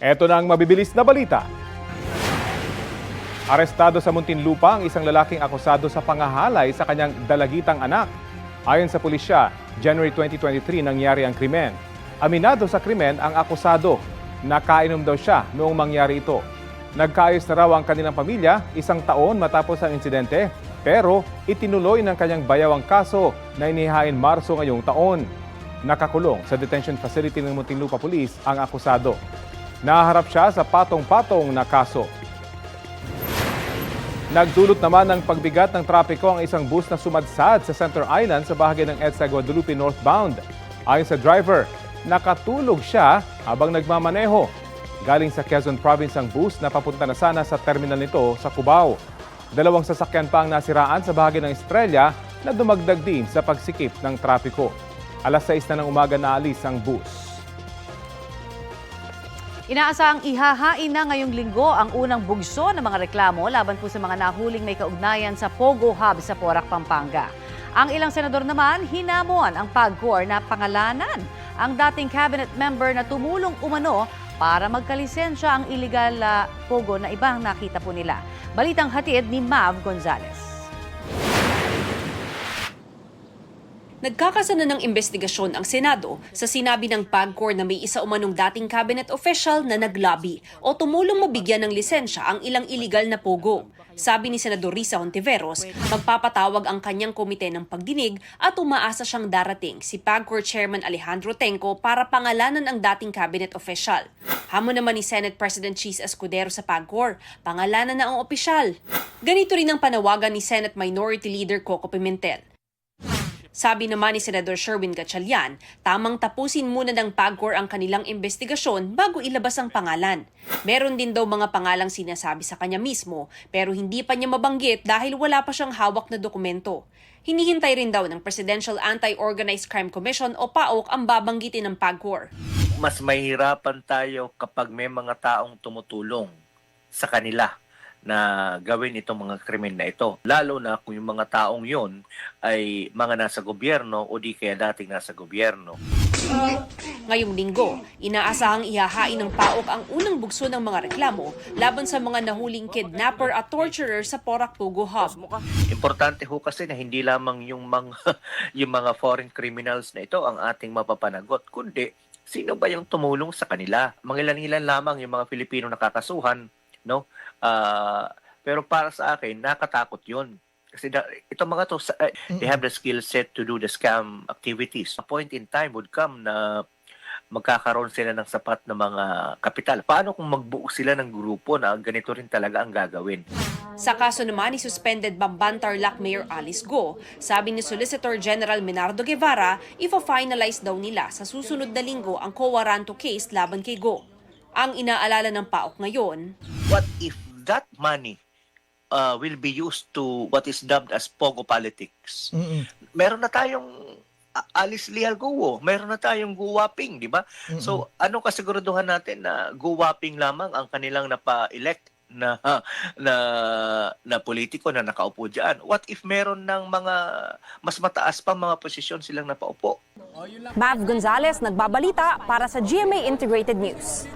Ito na ang mabibilis na balita. Arestado sa Muntinlupa ang isang lalaking akusado sa pangahalay sa kanyang dalagitang anak. Ayon sa pulisya, January 2023 nangyari ang krimen. Aminado sa krimen ang akusado. Nakainom daw siya noong mangyari ito. Nagkaayos na raw ang kanilang pamilya isang taon matapos ang insidente, pero itinuloy ng kanyang bayawang kaso na inihain Marso ngayong taon. Nakakulong sa detention facility ng Muntinlupa Police ang akusado. Naharap siya sa patong-patong na kaso. Nagdulot naman ng pagbigat ng trapiko ang isang bus na sumadsad sa Center Island sa bahagi ng EDSA Guadalupe northbound. Ayon sa driver, nakatulog siya habang nagmamaneho. Galing sa Quezon Province ang bus na papunta na sana sa terminal nito sa Cubao. Dalawang sasakyan pa ang nasiraan sa bahagi ng Estrella na dumagdag din sa pagsikip ng trapiko. Alas 6 na ng umaga na alis ang bus. Inaasahang ihahain na ngayong linggo ang unang bugso ng mga reklamo laban po sa mga nahuling may kaugnayan sa Pogo Hub sa Porac, Pampanga. Ang ilang senador naman hinamon ang PAGCOR na pangalanan ang dating cabinet member na tumulong umano para magkalisensya ang illegal ah, Pogo na ibang nakita po nila. Balitang hatid ni Mav Gonzalez. Nagkakasana ng investigasyon ang Senado sa sinabi ng PAGCOR na may isa umanong dating cabinet official na naglabi o tumulong mabigyan ng lisensya ang ilang iligal na pogo. Sabi ni Senador Risa Hontiveros, magpapatawag ang kanyang komite ng pagdinig at umaasa siyang darating si PAGCOR Chairman Alejandro Tenco para pangalanan ang dating cabinet official. Hamon naman ni Senate President Cheese Escudero sa PAGCOR, pangalanan na ang opisyal. Ganito rin ang panawagan ni Senate Minority Leader Coco Pimentel. Sabi naman ni Senador Sherwin Gatchalian, tamang tapusin muna ng PAGCOR ang kanilang investigasyon bago ilabas ang pangalan. Meron din daw mga pangalang sinasabi sa kanya mismo pero hindi pa niya mabanggit dahil wala pa siyang hawak na dokumento. Hinihintay rin daw ng Presidential Anti-Organized Crime Commission o PAOK ang babanggitin ng PAGCOR. mas mahirapan tayo kapag may mga taong tumutulong sa kanila na gawin itong mga krimen na ito. Lalo na kung yung mga taong yon ay mga nasa gobyerno o di kaya dating nasa gobyerno. Ngayong linggo, inaasahang ihahain ng PAOK ang unang bugso ng mga reklamo laban sa mga nahuling kidnapper at torturer sa Porac Pugo Hub. Importante ho kasi na hindi lamang yung mga yung mga foreign criminals na ito ang ating mapapanagot, kundi sino ba yung tumulong sa kanila? Mangilan-ilan lamang yung mga Pilipino nakakasuhan, no? Ah, pero para sa akin, nakatakot 'yun. Kasi da, itong mga to, sa- eh, they have the skill set to do the scam activities. A point in time would come na magkakaroon sila ng sapat na mga kapital. Paano kung magbuo sila ng grupo na ganito rin talaga ang gagawin? Sa kaso naman ni suspended Bamban Tarlac Mayor Alice Go, sabi ni Solicitor General Menardo Guevara, ifa-finalize daw nila sa susunod na linggo ang co-waranto case laban kay Go. Ang inaalala ng PAOK ngayon, what if that money uh, will be used to what is dubbed as pogo politics? Meron na tayong uh, Alice Leal Guo, meron na tayong guwaping, di ba? So, ano kasiguraduhan natin na guwaping lamang ang kanilang napa-elect na na na politiko na nakaupo diyan. What if meron ng mga mas mataas pa mga posisyon silang napaupo? Mav Gonzalez nagbabalita para sa GMA Integrated News.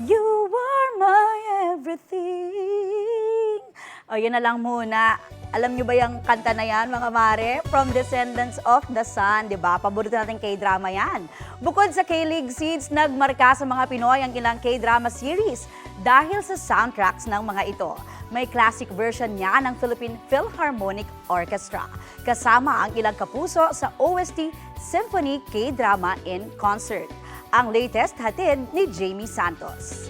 You are my everything. O, yun na lang muna. Alam nyo ba yung kanta na yan, mga mare? From Descendants of the Sun, di ba? Paborito natin K-drama yan. Bukod sa K-League Seeds, nagmarka sa mga Pinoy ang ilang K-drama series dahil sa soundtracks ng mga ito. May classic version niya ng Philippine Philharmonic Orchestra. Kasama ang ilang kapuso sa OST Symphony K-Drama in Concert. Ang latest hatid ni Jamie Santos.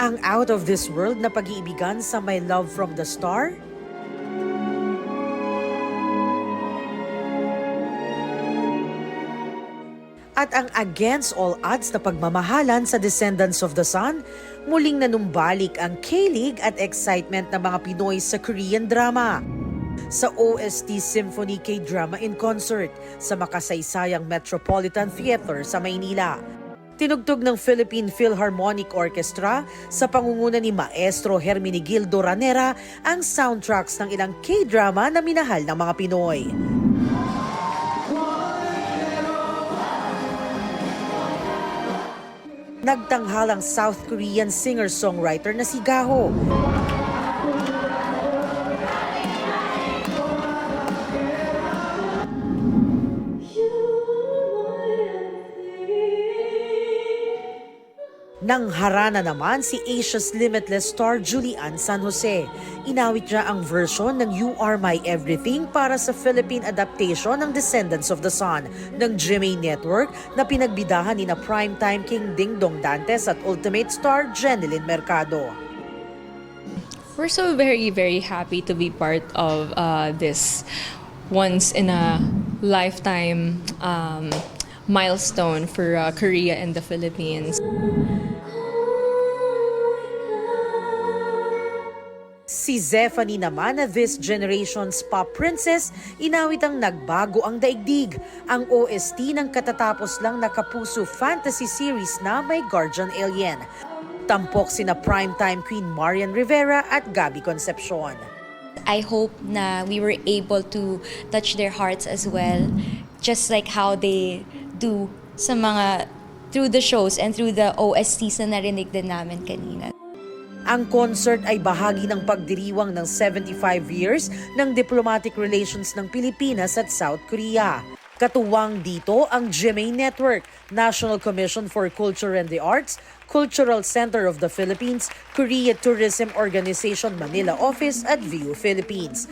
Ang out of this world na pag-iibigan sa My Love from the Star? At ang against all odds na pagmamahalan sa Descendants of the Sun, muling nanumbalik ang K-League at excitement ng mga Pinoy sa Korean drama. Sa OST Symphony K-Drama in Concert sa makasaysayang Metropolitan Theater sa Maynila. Tinugtog ng Philippine Philharmonic Orchestra sa pangunguna ni Maestro Hermenegildo Ranera ang soundtracks ng ilang K-drama na minahal ng mga Pinoy. Nagtanghal ang South Korean singer-songwriter na si Gaho. Nang harana naman si Asia's Limitless star Julian San Jose. Inawit niya ang version ng You Are My Everything para sa Philippine adaptation ng Descendants of the Sun ng GMA Network na pinagbidahan ni na primetime king Ding Dong Dantes at ultimate star Jeneline Mercado. We're so very, very happy to be part of uh, this once in a lifetime um, milestone for uh, Korea and the Philippines. Si Zephanie naman na this generation's pop princess, inawit ang nagbago ang daigdig, ang OST ng katatapos lang na kapuso fantasy series na may guardian alien. Tampok sina primetime queen Marian Rivera at Gabby Concepcion. I hope na we were able to touch their hearts as well, just like how they do sa mga through the shows and through the OSTs na narinig din namin kanina. Ang concert ay bahagi ng pagdiriwang ng 75 years ng diplomatic relations ng Pilipinas at South Korea. Katuwang dito ang GMA Network, National Commission for Culture and the Arts, Cultural Center of the Philippines, Korea Tourism Organization Manila Office at VIU Philippines.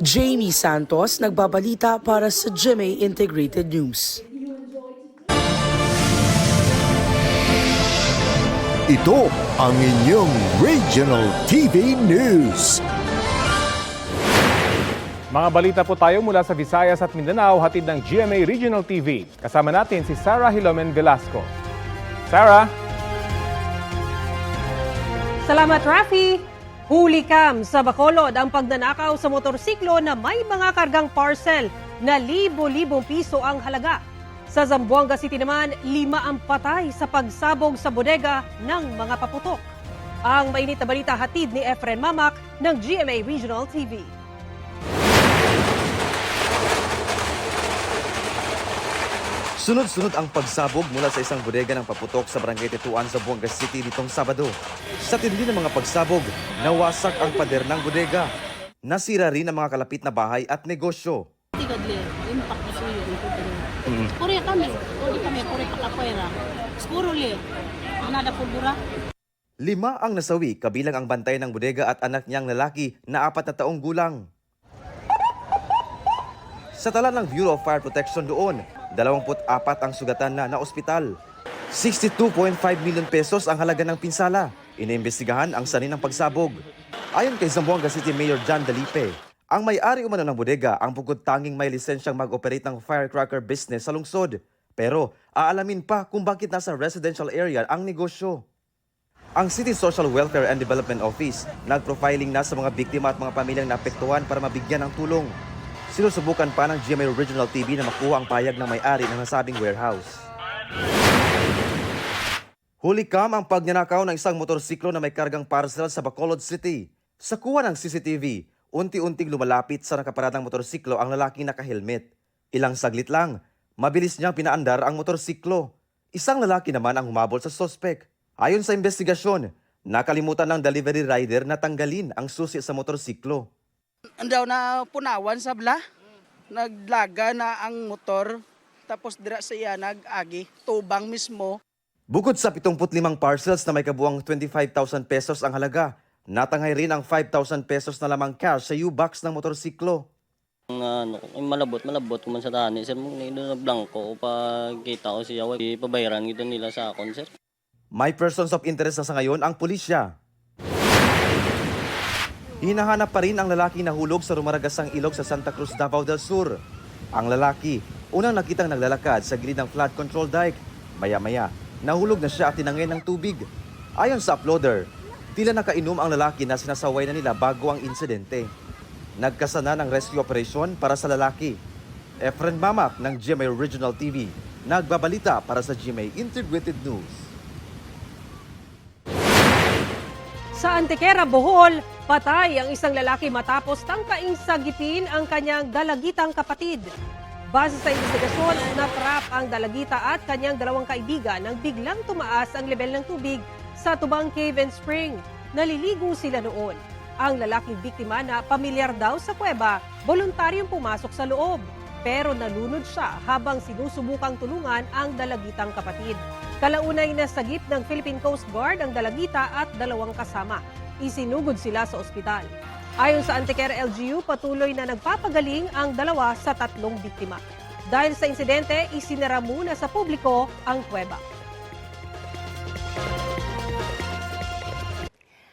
Jamie Santos nagbabalita para sa GMA Integrated News. Ito ang inyong Regional TV News. Mga balita po tayo mula sa Visayas at Mindanao, hatid ng GMA Regional TV. Kasama natin si Sarah Hilomen Velasco. Sarah? Salamat, Rafi! Huli cam sa Bacolod ang pagnanakaw sa motorsiklo na may mga kargang parcel na libo-libong piso ang halaga. Sa Zamboanga City naman, lima ang patay sa pagsabog sa bodega ng mga paputok. Ang mainit na balita hatid ni Efren Mamak ng GMA Regional TV. Sunod-sunod ang pagsabog mula sa isang bodega ng paputok sa Barangay Tetuan sa Buanga City nitong Sabado. Sa tindi ng mga pagsabog, nawasak ang pader ng bodega. Nasira rin ang mga kalapit na bahay at negosyo. Tigadli, impact na suyo ng putero. Korea kami, Korea kami, Korea kakapuera. Skuro li, anada pulbura. Lima ang nasawi kabilang ang bantay ng bodega at anak niyang lalaki na apat na taong gulang. Sa tala ng Bureau of Fire Protection doon, 24 ang sugatan na na ospital. 62.5 million pesos ang halaga ng pinsala. Iniimbestigahan ang sanin ng pagsabog. Ayon kay Zamboanga City Mayor John Dalipe, ang may-ari umano ng bodega ang bukod tanging may lisensyang mag-operate ng firecracker business sa lungsod. Pero aalamin pa kung bakit nasa residential area ang negosyo. Ang City Social Welfare and Development Office nag-profiling na sa mga biktima at mga pamilyang naapektuhan para mabigyan ng tulong. Sinusubukan pa ng GMA Original TV na makuha ang payag ng may-ari ng nasabing warehouse. Huli kam ang pagnanakaw ng isang motorsiklo na may kargang parcel sa Bacolod City. Sa kuha ng CCTV, unti-unting lumalapit sa nakaparadang motorsiklo ang lalaking nakahelmet. Ilang saglit lang, mabilis niyang pinaandar ang motorsiklo. Isang lalaki naman ang humabol sa sospek. Ayon sa investigasyon, nakalimutan ng delivery rider na tanggalin ang susi sa motorsiklo. Andaw na punawan sa bla. Naglaga na ang motor. Tapos dira sa iya nag-agi. Tubang mismo. Bukod sa 75 parcels na may kabuang 25,000 pesos ang halaga, natangay rin ang 5,000 pesos na lamang cash sa U-box ng motorsiklo. ano, ay malabot, malabot kuman sa tani. Sir, mong na blanco, pag kita ko siya, ipabayaran gito nila sa akon, sir. May persons of interest na sa ngayon ang pulisya. Hinahanap pa rin ang lalaki nahulog sa rumaragasang ilog sa Santa Cruz, Davao del Sur. Ang lalaki, unang nakitang naglalakad sa gilid ng flood control dike. Maya-maya, nahulog na siya at tinangay ng tubig. Ayon sa uploader, tila nakainom ang lalaki na sinasaway na nila bago ang insidente. Nagkasana ng rescue operation para sa lalaki. Efren Mamak ng GMA Original TV nagbabalita para sa GMA Integrated News. Sa Antequera, Bohol, patay ang isang lalaki matapos tangkaing sagipin ang kanyang dalagitang kapatid. Base sa investigasyon, natrap ang dalagita at kanyang dalawang kaibigan nang biglang tumaas ang level ng tubig sa Tubang Cave and Spring. Naliligo sila noon. Ang lalaking biktima na pamilyar daw sa kuweba, voluntaryong pumasok sa loob. Pero nalunod siya habang sinusubukang tulungan ang dalagitang kapatid. Kalaunay na sagip ng Philippine Coast Guard ang dalagita at dalawang kasama. Isinugod sila sa ospital. Ayon sa Antequera LGU, patuloy na nagpapagaling ang dalawa sa tatlong biktima. Dahil sa insidente, isinara muna sa publiko ang kuweba.